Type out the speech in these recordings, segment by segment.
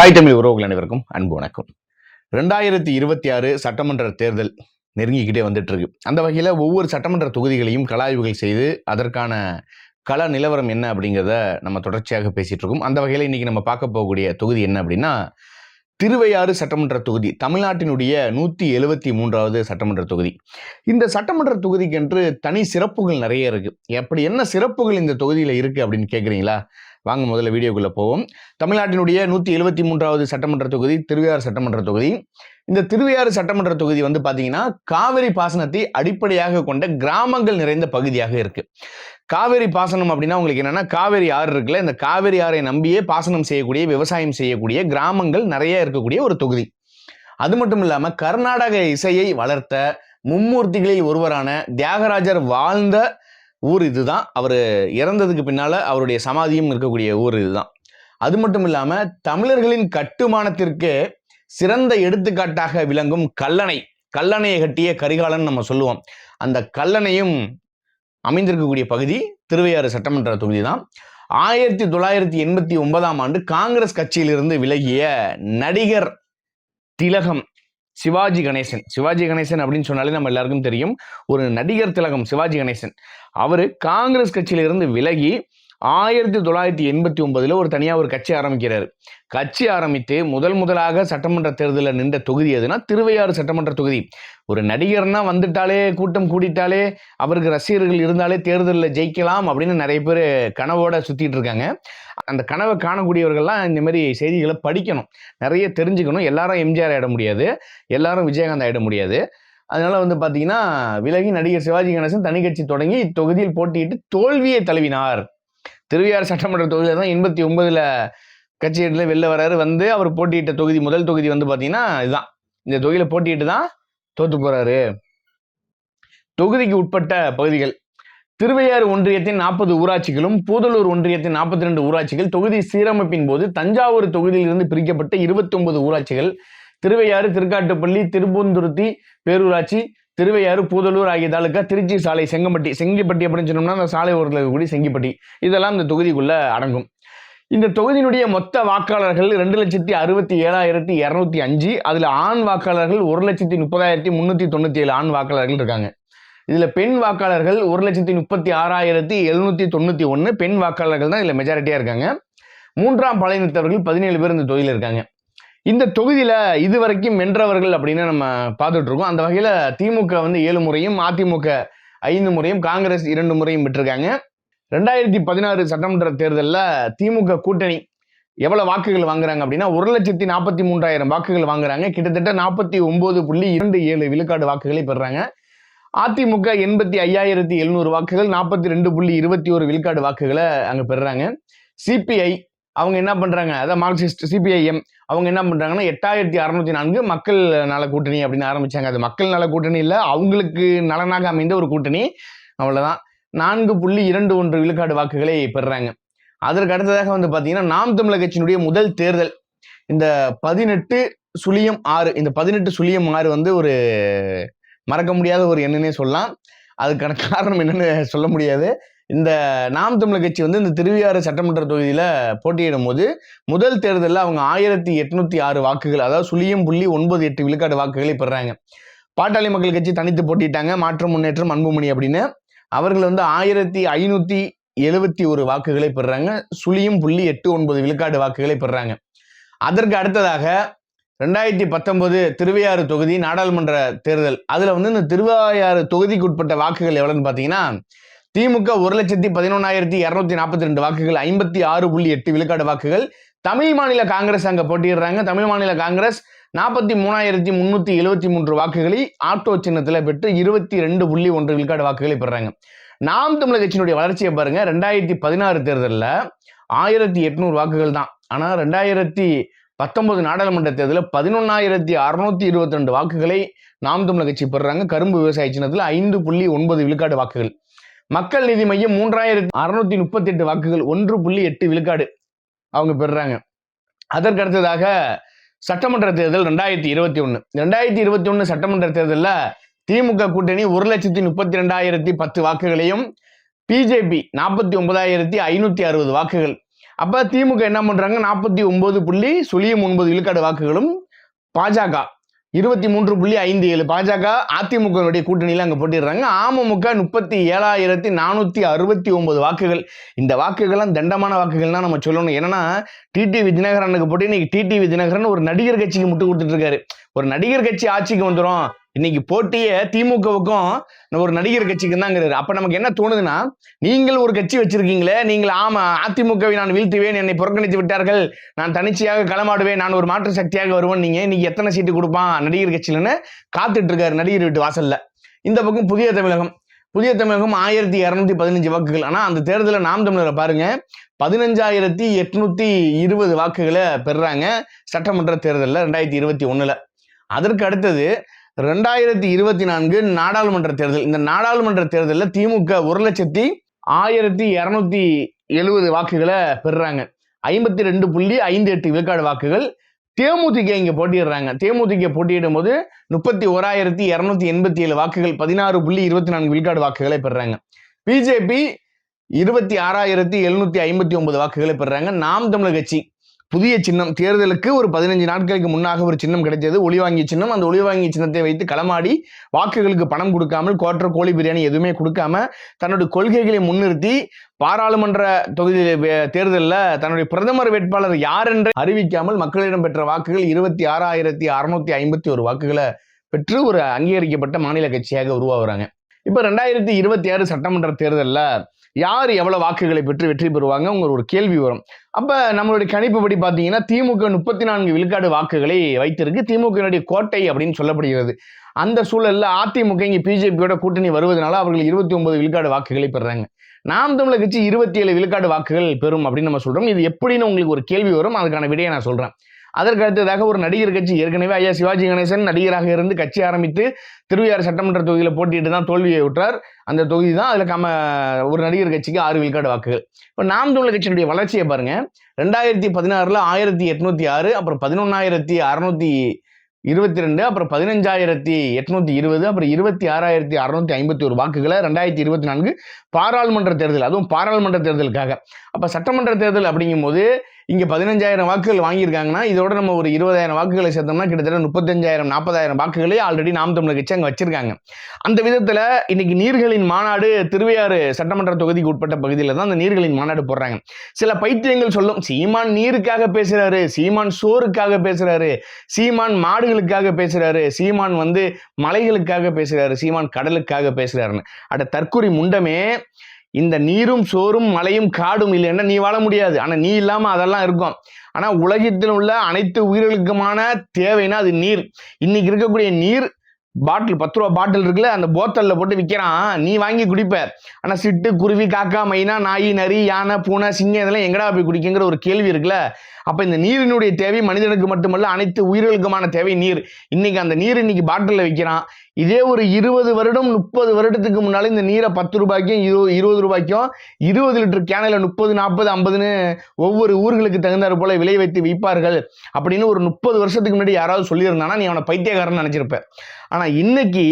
தாய் தமிழ் உறவுகள் அனைவருக்கும் அன்பு வணக்கம். ரெண்டாயிரத்தி இருபத்தி ஆறு சட்டமன்ற தேர்தல் நெருங்கிக்கிட்டே வந்துட்டு இருக்கு அந்த வகையில் ஒவ்வொரு சட்டமன்ற தொகுதிகளையும் கலாய்வுகள் செய்து அதற்கான கள நிலவரம் என்ன அப்படிங்கிறத நம்ம தொடர்ச்சியாக பேசிட்டு இருக்கோம். அந்த வகையில் இன்னைக்கு நம்ம பார்க்க போகக்கூடிய தொகுதி என்ன அப்படின்னா திருவையாறு சட்டமன்ற தொகுதி தமிழ்நாட்டினுடைய நூற்றி எழுபத்தி மூன்றாவது சட்டமன்ற தொகுதி. இந்த சட்டமன்ற தொகுதிக்கென்று தனி சிறப்புகள் நிறைய இருக்குது எப்படி என்ன சிறப்புகள் இந்த தொகுதியில் இருக்குது அப்படின்னு கேட்குறீங்களா வாங்க முதல்ல வீடியோக்குள்ளே போவோம். தமிழ்நாட்டினுடைய நூற்றி எழுபத்தி மூன்றாவது சட்டமன்ற தொகுதி திருவையாறு சட்டமன்ற தொகுதி. இந்த திருவையாறு சட்டமன்ற தொகுதி வந்து பார்த்தீங்கன்னா காவிரி பாசனத்தை அடிப்படையாக கொண்ட கிராமங்கள் நிறைந்த பகுதியாக இருக்குது காவேரி பாசனம் அப்படின்னா உங்களுக்கு என்னென்னா காவேரி ஆறு இருக்குல்ல இந்த காவேரி ஆறை நம்பியே பாசனம் செய்யக்கூடிய விவசாயம் செய்யக்கூடிய கிராமங்கள் நிறைய இருக்கக்கூடிய ஒரு தொகுதி. அது மட்டும் இல்லாமல் கர்நாடக இசையை வளர்த்த மும்மூர்த்திகளில் ஒருவரான தியாகராஜர் வாழ்ந்த ஊர் இதுதான். அவர் இறந்ததுக்கு பின்னால அவருடைய சமாதியும் இருக்கக்கூடிய ஊர் இதுதான். அது மட்டும் இல்லாமல் தமிழர்களின் கட்டுமானத்திற்கு சிறந்த எடுத்துக்காட்டாக விளங்கும் கல்லணை. கல்லணையை கட்டிய கரிகாலன் நம்ம சொல்லுவோம். அந்த கல்லணையும் அமைந்திருக்கக்கூடிய பகுதி திருவையாறு சட்டமன்ற தொகுதி தான் ஆயிரத்தி தொள்ளாயிரத்தி எண்பத்தி ஒன்பதாம் ஆண்டு காங்கிரஸ் கட்சியிலிருந்து விலகிய நடிகர் திலகம் சிவாஜி கணேசன். சிவாஜி கணேசன் அப்படின்னு சொன்னாலே நம்ம எல்லாருக்கும் தெரியும். ஒரு நடிகர் திலகம் சிவாஜி கணேசன். அவர் காங்கிரஸ் கட்சியிலிருந்து விலகி ஆயிரத்தி தொள்ளாயிரத்தி எண்பத்தி ஒன்பதுல ஒரு தனியாக ஒரு கட்சி ஆரம்பிக்கிறார். கட்சி ஆரம்பித்து முதல் முதலாக சட்டமன்ற தேர்தலில் நின்ற தொகுதி எதுனா திருவையாறு சட்டமன்ற தொகுதி. ஒரு நடிகர்னா வந்துட்டாலே கூட்டம் கூடிட்டாலே அவருக்கு ரசிகர்கள் இருந்தாலே தேர்தலில் ஜெயிக்கலாம் அப்படின்னு நிறைய பேர் கனவோட சுத்திட்டு இருக்காங்க. அந்த கனவை காணக்கூடியவர்கள்லாம் இந்த மாதிரி செய்திகளை படிக்கணும். நிறைய தெரிஞ்சுக்கணும். எல்லாரும் எம்ஜிஆர் ஆயிட முடியாது. எல்லாரும் விஜயகாந்த் ஆயிட முடியாது. அதனால வந்து பார்த்தீங்கன்னா விலகி நடிகர் சிவாஜி கணேசன் தனி கட்சி தொடங்கி இத்தொகுதியில் போட்டியிட்டு தோல்வியை தழுவினார். திருவையாறு சட்டமன்ற தொகுதியில் தான் எண்பத்தி ஒன்பதுல கட்சியில வெளில வராரு. வந்து அவர் போட்டியிட்ட தொகுதி முதல் தொகுதி வந்து பார்த்தீங்கன்னா இதுதான். இந்த தொகுதியில போட்டியிட்டு தான் தோத்து போறாரு. தொகுதிக்கு உட்பட்ட பகுதிகள். திருவையாறு ஒன்றியத்தின் நாற்பது ஊராட்சிகளும் பூதலூர் ஒன்றியத்தின் நாற்பத்தி ரெண்டு ஊராட்சிகள் தொகுதி சீரமைப்பின் போது தஞ்சாவூர் தொகுதியிலிருந்து பிரிக்கப்பட்ட இருபத்தி ஒன்பது ஊராட்சிகள் திருவையாறு திருக்காட்டுப்பள்ளி திருப்பூந்துருத்தி பேரூராட்சி திருவையாறு பூதலூர் ஆகிய தாலுக்கா திருச்சி சாலை செங்கம்பட்டி செங்கிப்பட்டி அப்படின்னு சொன்னோம்னா அந்த சாலை ஓரத்தில் இருக்கக்கூடிய செங்கிப்பட்டி. இதெல்லாம் இந்த தொகுதிக்குள்ளே அடங்கும். இந்த தொகுதியினுடைய மொத்த வாக்காளர்கள் ரெண்டு லட்சத்தி அறுபத்தி ஏழாயிரத்தி இரநூத்தி அஞ்சு. அதில் ஆண் வாக்காளர்கள் ஒரு லட்சத்தி முப்பதாயிரத்தி முன்னூற்றி தொண்ணூற்றி ஏழு ஆண் வாக்காளர்கள் இருக்காங்க. இதில் பெண் வாக்காளர்கள் ஒரு லட்சத்தி முப்பத்தி ஆறாயிரத்தி எழுநூத்தி தொண்ணூற்றி ஒன்று பெண் வாக்காளர்கள் தான் இதில் மெஜாரிட்டியாக இருக்காங்க. மூன்றாம் பழையினத்தவர்கள் பதினேழு பேர் இந்த தொகுதியில் இருக்காங்க. இந்த தொகுதியில் இதுவரைக்கும் வென்றவர்கள் அப்படின்னு நம்ம பார்த்துட்டு இருக்கோம் அந்த வகையில் திமுக வந்து ஏழு முறையும் அதிமுக ஐந்து முறையும் காங்கிரஸ் இரண்டு முறையும் விட்டுருக்காங்க ரெண்டாயிரத்தி பதினாறு சட்டமன்ற தேர்தலில் திமுக கூட்டணி எவ்வளோ வாக்குகள் வாங்குறாங்க அப்படின்னா ஒரு லட்சத்தி நாற்பத்தி மூன்றாயிரம் வாக்குகள் வாங்குறாங்க. கிட்டத்தட்ட நாற்பத்தி ஒம்பது புள்ளி இரண்டு ஏழு விழுக்காடு வாக்குகளை பெறுறாங்க. அதிமுக எண்பத்தி ஐயாயிரத்தி எழுநூறு வாக்குகள் நாற்பத்தி ரெண்டு புள்ளி இருபத்தி ஒரு விழுக்காடு வாக்குகளை அங்கே பெறுறாங்க. சிபிஐ அவங்க என்ன பண்றாங்க? அதான் மார்க்சிஸ்ட் சிபிஐஎம் அவங்க என்ன பண்றாங்கன்னா எட்டாயிரத்தி அறுநூத்தி நான்கு மக்கள் நல கூட்டணி அப்படின்னு ஆரம்பிச்சாங்க. அது மக்கள் நல கூட்டணி இல்லை அவங்களுக்கு நலனாக அமைந்த ஒரு கூட்டணி. அவ்வளவுதான். நான்கு புள்ளி இரண்டு ஒன்று விழுக்காடு வாக்குகளை பெறுறாங்க அதற்கு அடுத்ததாக வந்து பாத்தீங்கன்னா நாம் தமிழர் கட்சியினுடைய முதல் தேர்தல். இந்த பதினெட்டு சுழியம் ஆறு இந்த பதினெட்டு சுழியம் ஆறு வந்து ஒரு மறக்க முடியாத ஒரு எண்ணுன்னே சொல்லலாம். அதுக்கான காரணம் என்னன்னு சொல்ல முடியாது. இந்த நாம் தமிழர் கட்சி வந்து இந்த திருவையாறு சட்டமன்ற தொகுதியில் போட்டியிடும் போது முதல் தேர்தலில் அவங்க ஆயிரத்தி எட்நூத்தி ஆறு வாக்குகள் அதாவது சுழியம் புள்ளி ஒன்பது எட்டு விழுக்காடு வாக்குகளை பெறாங்க. பாட்டாளி மக்கள் கட்சி தனித்து போட்டிட்டாங்க மாற்றம் முன்னேற்றம் அன்புமணி அப்படின்னு. அவர்கள் வந்து ஆயிரத்தி ஐநூத்தி எழுபத்தி ஒரு வாக்குகளை பெறுறாங்க சுழியும் புள்ளி எட்டு ஒன்பது விழுக்காடு வாக்குகளை பெறாங்க. அதற்கு அடுத்ததாக ரெண்டாயிரத்தி பத்தொன்பது திருவையாறு தொகுதி நாடாளுமன்ற தேர்தல். அதுல வந்து இந்த திருவையாறு தொகுதிக்குட்பட்ட வாக்குகள் எவ்வளவுன்னு பாத்தீங்கன்னா திமுக ஒரு லட்சத்தி பதினொன்னாயிரத்தி இரநூத்தி நாற்பத்தி ரெண்டு வாக்குகள் ஐம்பத்தி ஆறு புள்ளி எட்டு விழுக்காடு வாக்குகள். தமிழ் மாநில காங்கிரஸ் அங்கே போட்டியிடுறாங்க. தமிழ் மாநில காங்கிரஸ் நாற்பத்தி மூணாயிரத்தி முன்னூற்றி எழுபத்தி மூன்று வாக்குகளை ஆட்டோ சின்னத்தில் பெற்று இருபத்தி ரெண்டு புள்ளி ஒன்று விழுக்காடு வாக்குகளை பெறாங்க. நாம் தமிழக கட்சியினுடைய வளர்ச்சியை பாருங்க. ரெண்டாயிரத்தி பதினாறு தேர்தலில் ஆயிரத்தி எட்நூறு வாக்குகள் தான். ஆனால் ரெண்டாயிரத்தி பத்தொன்பது நாடாளுமன்ற தேர்தலில் பதினொன்னாயிரத்தி அறுநூத்தி இருபத்தி ரெண்டு வாக்குகளை நாம் தமிழக கட்சி பெறுறாங்க. கரும்பு விவசாய சின்னத்தில் ஐந்து புள்ளி ஒன்பது விழுக்காடு வாக்குகள். மக்கள் நீதி மையம் மூன்றாயிரத்தி அறுநூத்தி முப்பத்தி எட்டு வாக்குகள் ஒன்று புள்ளி எட்டு விழுக்காடு அவங்க பெறுறாங்க. அதற்கு அடுத்ததாக சட்டமன்ற தேர்தல் ரெண்டாயிரத்தி இருபத்தி ஒன்று ரெண்டாயிரத்தி இருபத்தி ஒன்று சட்டமன்ற தேர்தலில் திமுக கூட்டணி ஒரு லட்சத்தி முப்பத்தி ரெண்டாயிரத்தி பத்து வாக்குகளையும் பிஜேபி நாற்பத்தி ஒன்பதாயிரத்தி ஐநூற்றி அறுபது வாக்குகள். அப்போ திமுக என்ன பண்ணுறாங்க நாற்பத்தி ஒன்பது புள்ளி சுழியம் ஒன்பது விழுக்காடு வாக்குகளும் பாஜக இருபத்தி மூன்று புள்ளி ஐந்து ஏழு பாஜக அதிமுகவுடைய கூட்டணியில் அங்கே போட்டிடுறாங்க. அமமுக முப்பத்தி ஏழாயிரத்தி நானூற்றி அறுபத்தி ஒன்பது வாக்குகள். இந்த வாக்குகள்லாம் தண்டமான வாக்குகள் தான் நம்ம சொல்லணும். என்னன்னா டிடிவி தினகரனுக்கு போட்டு இன்னைக்கு டிடிவி தினகரன் ஒரு நடிகர் கட்சிக்கு முட்டு கொடுத்துட்டு இருக்காரு. ஒரு நடிகர் கட்சி ஆட்சிக்கு வந்துடும் இன்னைக்கு போட்டியே திமுகவுக்கும் ஒரு நடிகர் கட்சிக்கு தாங்கிறாரு அப்ப நமக்கு என்ன தோணுதுன்னா நீங்கள் ஒரு கட்சி வச்சிருக்கீங்களே நீங்கள் ஆமா அதிமுகவை நான் வீழ்த்துவேன் என்னை புறக்கணித்து விட்டார்கள் நான் தனிச்சையாக களமாடுவேன் நான் ஒரு மாற்று சக்தியாக வருவேன் நீங்க இன்னைக்கு எத்தனை சீட்டு கொடுப்பான் நடிகர் கட்சியிலன்னு காத்துட்டு இருக்காரு நடிகர் வீட்டு வாசல்ல. இந்த பக்கம் புதிய தமிழகம். புதிய தமிழகம் ஆயிரத்தி இரநூத்தி பதினஞ்சு வாக்குகள். ஆனா அந்த தேர்தலில் நாம் தமிழரை பாருங்க பதினஞ்சாயிரத்தி எட்நூத்தி இருபது வாக்குகளை பெறுறாங்க சட்டமன்ற தேர்தலில் ரெண்டாயிரத்தி இருபத்தி ஒண்ணுல. அதற்கு அடுத்தது ரெண்டாயிரத்தி இருபத்தி நான்கு நாடாளுமன்ற தேர்தல். இந்த நாடாளுமன்ற தேர்தலில் திமுக ஒரு லட்சத்தி ஆயிரத்தி இரநூத்தி எழுபது வாக்குகளை பெறுறாங்க. ஐம்பத்தி ரெண்டு புள்ளி ஐந்து எட்டு விழுக்காடு வாக்குகள் தேமுதிக இங்கே போட்டியிடுறாங்க. தேமுதிக போட்டியிடும் போது முப்பத்தி ஓராயிரத்தி இரநூத்தி எண்பத்தி ஏழு வாக்குகள் பதினாறு புள்ளி இருபத்தி நான்கு விழுக்காடு வாக்குகளை பெறுறாங்க. பிஜேபி இருபத்தி ஆறாயிரத்தி எழுநூத்தி ஐம்பத்தி ஒன்பது வாக்குகளை பெறுறாங்க. நாம் தமிழர் கட்சி புதிய சின்னம் தேர்தலுக்கு ஒரு பதினஞ்சு நாட்களுக்கு முன்னாக ஒரு சின்னம் கிடைத்தது. ஒளிவாங்கி சின்னம் அந்த ஒளிவாங்கி சின்னத்தை வைத்து களமாடி வாக்குகளுக்கு பணம் கொடுக்காமல் கோட்டர் கோழி பிரியாணி எதுவுமே கொடுக்காம தன்னுடைய கொள்கைகளை முன்னிறுத்தி பாராளுமன்ற தொகுதி தேர்தலில் தன்னுடைய பிரதமர் வேட்பாளர் யார் என்று அறிவிக்காமல் மக்களிடம் பெற்ற வாக்குகள் இருபத்தி ஆறாயிரத்தி அறுநூத்தி ஐம்பத்தி ஒரு வாக்குகளை பெற்று ஒரு அங்கீகரிக்கப்பட்ட மாநில கட்சியாக உருவாகுறாங்க. இப்போ ரெண்டாயிரத்தி இருபத்தி ஆறு சட்டமன்ற தேர்தலில் யார் எவ்வளோ வாக்குகளை பெற்று வெற்றி பெறுவாங்க உங்களுக்கு ஒரு கேள்வி வரும். அப்போ நம்மளுடைய கணிப்புப்படி பார்த்தீங்கன்னா திமுக முப்பத்தி நான்கு விழுக்காடு வாக்குகளை வைத்திருக்கு. திமுகனுடைய கோட்டை அப்படின்னு சொல்லப்படுகிறது. அந்த சூழல்ல அதிமுக இங்கே பிஜேபியோட கூட்டணி வருவதனால அவர்கள் இருபத்தி ஒன்பது விழுக்காடு வாக்குகளை பெறாங்க. நாம் தமிழர் கட்சி இருபத்தி ஏழு விழுக்காடு வாக்குகள் பெறும் அப்படின்னு நம்ம சொல்கிறோம் இது எப்படின்னு உங்களுக்கு ஒரு கேள்வி வரும். அதுக்கான விடையை நான் சொல்கிறேன் அதற்கு அடுத்ததாக ஒரு நடிகர் கட்சி ஏற்கனவே ஐயா சிவாஜி கணேசன் நடிகராக இருந்து கட்சி ஆரம்பித்து திருவையாறு சட்டமன்ற தொகுதியில் போட்டிட்டு தான் தோல்வியை விட்டார் அந்த தொகுதி தான் அதில் கம ஒரு நடிகர் கட்சிக்கு ஆறு விழுக்காடு வாக்குகள். இப்போ நாம் தமிழர் கட்சியினுடைய வளர்ச்சியை பாருங்க. ரெண்டாயிரத்தி பதினாறில் ஆயிரத்தி எட்நூத்தி ஆறு அப்புறம் பதினொன்னாயிரத்தி அறுநூத்தி இருபத்தி ரெண்டு அப்புறம் பதினஞ்சாயிரத்தி எட்நூத்தி இருபது அப்புறம் இருபத்தி ஆறாயிரத்தி அறுநூத்தி ஐம்பத்தி ஒரு வாக்குகளை ரெண்டாயிரத்தி இருபத்தி நான்கு பாராளுமன்ற தேர்தல் அதுவும் பாராளுமன்ற தேர்தலுக்காக. அப்போ சட்டமன்ற தேர்தல் அப்படிங்கும்போது இங்கே பதினஞ்சாயிரம் வாக்குகள் வாங்கியிருக்காங்கன்னா இதோட நம்ம ஒரு இருபதாயிரம் வாக்குகளை சேர்த்தோம்னா கிட்டத்தட்ட முப்பத்தஞ்சாயிரம் நாற்பதாயிரம் வாக்குகளே ஆல்ரெடி நாம் தமிழர் கட்சி வச்சிருக்காங்க. அந்த விதத்தில் இன்னைக்கு நீர்களின் மாநாடு திருவையாறு சட்டமன்ற தொகுதிக்கு உட்பட்ட பகுதியில் தான் அந்த நீர்களின் மாநாடு போடுறாங்க. சில பைத்தியங்கள் சொல்லும் சீமான் நீருக்காக பேசுகிறாரு சீமான் சோறுக்காக பேசுகிறாரு சீமான் மாடுகளுக்காக பேசுகிறாரு சீமான் வந்து மலைகளுக்காக பேசுகிறாரு சீமான் கடலுக்காக பேசுகிறாருன்னு அட தற்கொலை முண்டமே இந்த நீரும் சோறும் மலையும் காடும் இல்லைன்னா நீ வாழ முடியாது. ஆனால் நீ இல்லாமல் அதெல்லாம் இருக்கும். ஆனால் உலகத்தில் உள்ள அனைத்து உயிர்களுக்குமான தேவைன்னா அது நீர். இன்னைக்கு இருக்கக்கூடிய நீர் பாட்டில் பத்து ரூபா பாட்டில் இருக்குல்ல அந்த போத்தலில் போட்டு விற்கிறான் நீ வாங்கி குடிப்ப. ஆனால் சிட்டு குருவி காக்கா மைனா நாய் நரி யானை பூனை சிங்கம் இதெல்லாம் எங்கடா போய் குடிக்குங்கிற ஒரு கேள்வி இருக்குல்ல. அப்போ இந்த நீரினுடைய தேவை மனிதனுக்கு மட்டுமல்ல அனைத்து உயிர்களுக்குமான தேவை நீர். இன்னைக்கு அந்த நீர் இன்னைக்கு பாட்டிலில் விற்கிறான் இதே ஒரு இருபது வருடம் முப்பது வருடத்துக்கு முன்னால் இந்த நீரை பத்து ரூபாய்க்கும் இரு இருபது ரூபாய்க்கும் இருபது லிட்டர் கேனில் முப்பது நாற்பது ஐம்பதுன்னு ஒவ்வொரு ஊர்களுக்கு தகுந்தாறு போல விலை வைத்து விற்பார்கள். அப்படின்னு ஒரு முப்பது வருஷத்துக்கு முன்னாடி யாராவது சொல்லியிருந்தானா நீ அவனை பைத்தியக்காரன் நினச்சிருப்பேன் ஆனால் இன்னைக்கு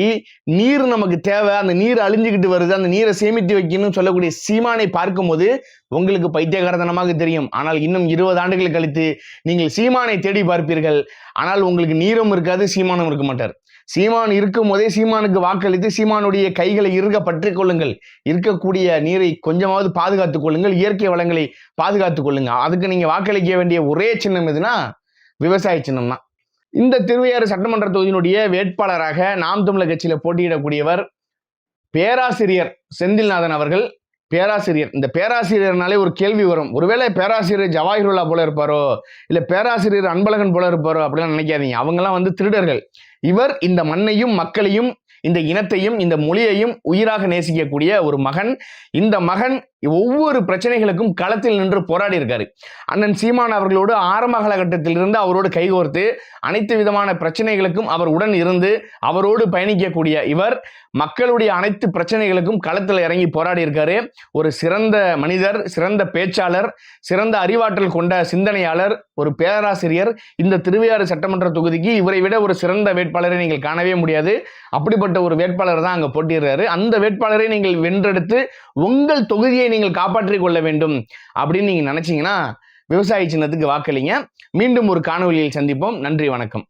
நீர் நமக்கு தேவை. அந்த நீர் அழிஞ்சுக்கிட்டு வருது. அந்த நீரை சேமித்து வைக்கணும்னு சொல்லக்கூடிய சீமானை பார்க்கும்போது உங்களுக்கு பைத்தியகாரத்தனமாக தெரியும். ஆனால் இன்னும் இருபது ஆண்டுகள் கழித்து நீங்கள் சீமானை தேடி பார்ப்பீர்கள். ஆனால் உங்களுக்கு நீரும் இருக்காது சீமானும் இருக்க மாட்டார். சீமான் இருக்கும் போதே சீமானுக்கு வாக்களித்து சீமானுடைய கைகளை இருக பற்றிக் கொள்ளுங்கள். இருக்கக்கூடிய நீரை கொஞ்சமாவது பாதுகாத்துக் கொள்ளுங்கள். இயற்கை வளங்களை பாதுகாத்துக் கொள்ளுங்க. அதுக்கு நீங்க வாக்களிக்க வேண்டிய ஒரே சின்னம் எதுனா விவசாய சின்னம் தான் இந்த திருவையாறு சட்டமன்ற தொகுதியினுடைய வேட்பாளராக நாம் தமிழர் கட்சியில போட்டியிடக்கூடியவர் பேராசிரியர் செந்தில்நாதன் அவர்கள். பேராசிரியர். இந்த பேராசிரியர்னாலே ஒரு கேள்வி வரும். ஒருவேளை பேராசிரியர் ஜவாஹிருல்லா போல இருப்பாரோ? இல்லை பேராசிரியர் அன்பழகன் போல இருப்பாரோ? அப்படிலாம் நினைக்காதீங்க. அவங்கெல்லாம் வந்து திருடர்கள். இவர் இந்த மண்ணையும் மக்களையும் இந்த இனத்தையும் இந்த மொழியையும் உயிராக நேசிக்கக்கூடிய ஒரு மகன். இந்த மகன் ஒவ்வொரு பிரச்சனைகளுக்கும் களத்தில் நின்று போராடி இருக்காரு. அண்ணன் சீமான் அவர்களோடு ஆரம்ப காலகட்டத்திலிருந்து அவரோடு கைகோர்த்து அனைத்து விதமான பிரச்சனைகளுக்கும் அவர் உடன் இருந்து அவரோடு பயணிக்கக்கூடிய இவர் மக்களுடைய அனைத்து பிரச்சனைகளுக்கும் களத்தில் இறங்கி போராடி இருக்காரு. ஒரு சிறந்த மனிதர் சிறந்த பேச்சாளர் சிறந்த அறிவாற்றல் கொண்ட சிந்தனையாளர் ஒரு பேராசிரியர். இந்த திருவையாறு சட்டமன்ற தொகுதிக்கு இவரை விட ஒரு சிறந்த வேட்பாளரை நீங்கள் காணவே முடியாது. அப்படிப்பட்ட ஒரு வேட்பாளர் தான் அங்கே போட்டிடுறாரு அந்த வேட்பாளரை நீங்கள் வென்றெடுத்து உங்கள் தொகுதியை நீங்கள் காப்பாற்றிக் கொள்ள வேண்டும் அப்படின்னு நீங்க நினைச்சீங்கன்னா விவசாய சின்னத்துக்கு வாக்களிங்க. மீண்டும் ஒரு காணொலியில் சந்திப்போம். நன்றி வணக்கம்.